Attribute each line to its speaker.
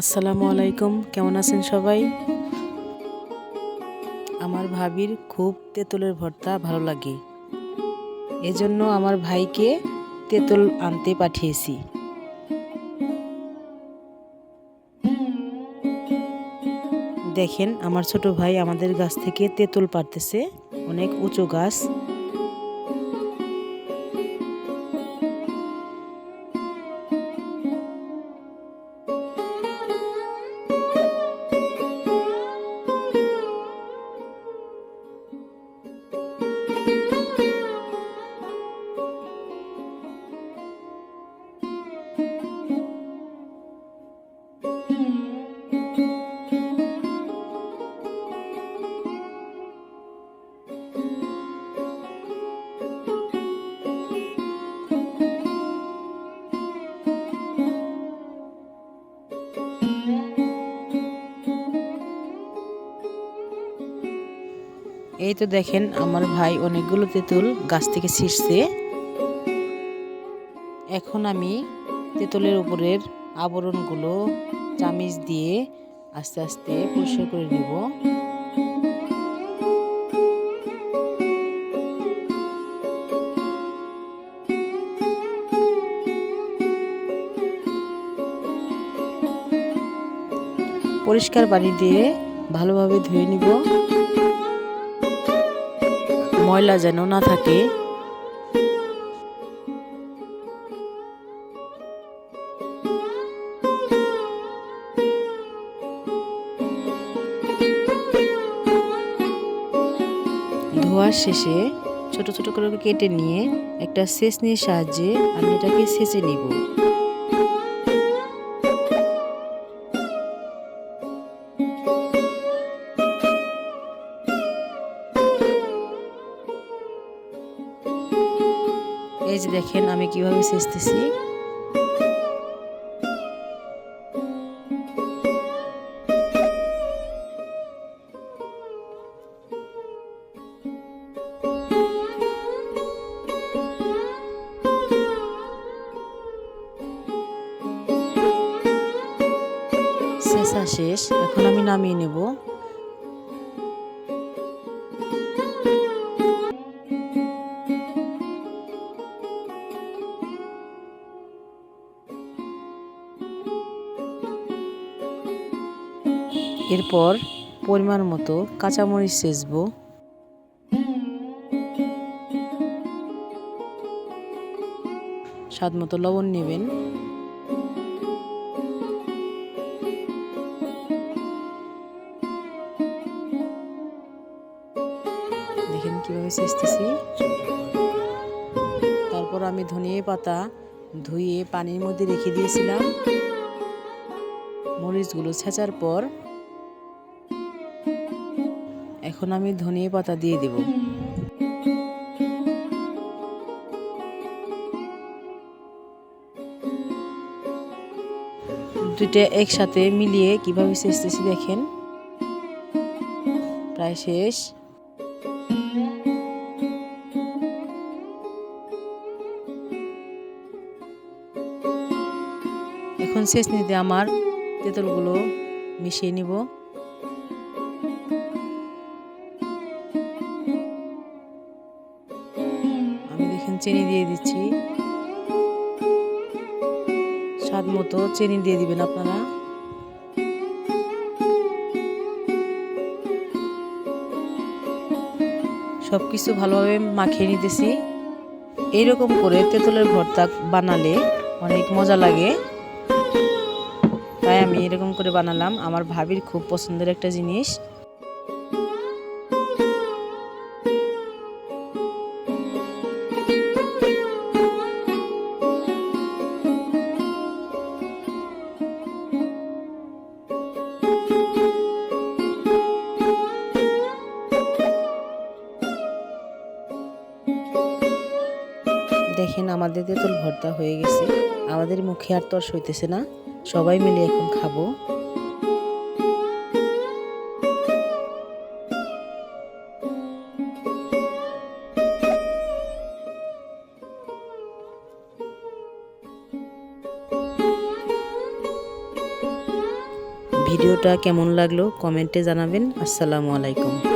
Speaker 1: আসসালামু আলাইকুম, কেমন আছেন সবাই? আমার ভাবির খুব তেঁতুলের ভর্তা ভালো লাগে। এজন্য আমার ভাইকে তেঁতুল আনতে পাঠিয়েছি। দেখেন, আমার ছোট ভাই আমাদের গাছ থেকে তেঁতুল পারতেছে অনেক উঁচু গাছ। এই তো দেখেন আমার ভাই অনেকগুলো তেঁতুল গাছ থেকে ছিঁড়ছে। এখন আমি তেঁতুলের উপরের আবরণগুলো চামিচ দিয়ে আস্তে আস্তে পরিষ্কার করে নিব। পরিষ্কার পানি দিয়ে ভালোভাবে ধুয়ে নিব। ময়লা যেন না থাকে। ধোয়ার শেষে ছোট ছোট করে কেটে নিয়ে একটা সেচনির সাহায্যে আমি এটাকে সেচে নিব। এই যে দেখেন আমি কীভাবে সেচতেছি শেষা এখন আমি নামিয়ে নেব। এরপর পরিমাণ মতো কাঁচামরিচ সেচবো। স্বাদ মতো লবণ নেবেন। দেখেন কীভাবে সেচতেছি। তারপর আমি ধনিয়া পাতা ধুয়ে পানির মধ্যে রেখে দিয়েছিলাম। মরিচগুলো ছেঁচার পর এখন আমি ধনিয়া পাতা দিয়ে দেব। দুইটা একসাথে মিলিয়ে কীভাবে সেচতেছি দেখেন? প্রায় শেষ। এখন শেষ নিতে আমার তেঁতুলগুলো মিশিয়ে নিব। চিনি দিয়ে দিচ্ছি। স্বাদ মতো চিনি দিয়ে দিবেন আপনারা। সব কিছু ভালোভাবে মাখিয়ে নিতেছি। এইরকম করে তেঁতুলের ভর্তা বানালে অনেক মজা লাগে। তাই আমি এরকম করে বানালাম। আমার ভাবির খুব পছন্দের একটা জিনিস। দেখেন আমাদের তেঁতুল ভর্তা হয়ে গেছে। আমাদের মুখে আর তর সইতেছে না। সবাই মিলে এখন খাব। ভিডিওটা কেমন লাগল কমেন্টে জানাবেন। আসসালামু আলাইকুম।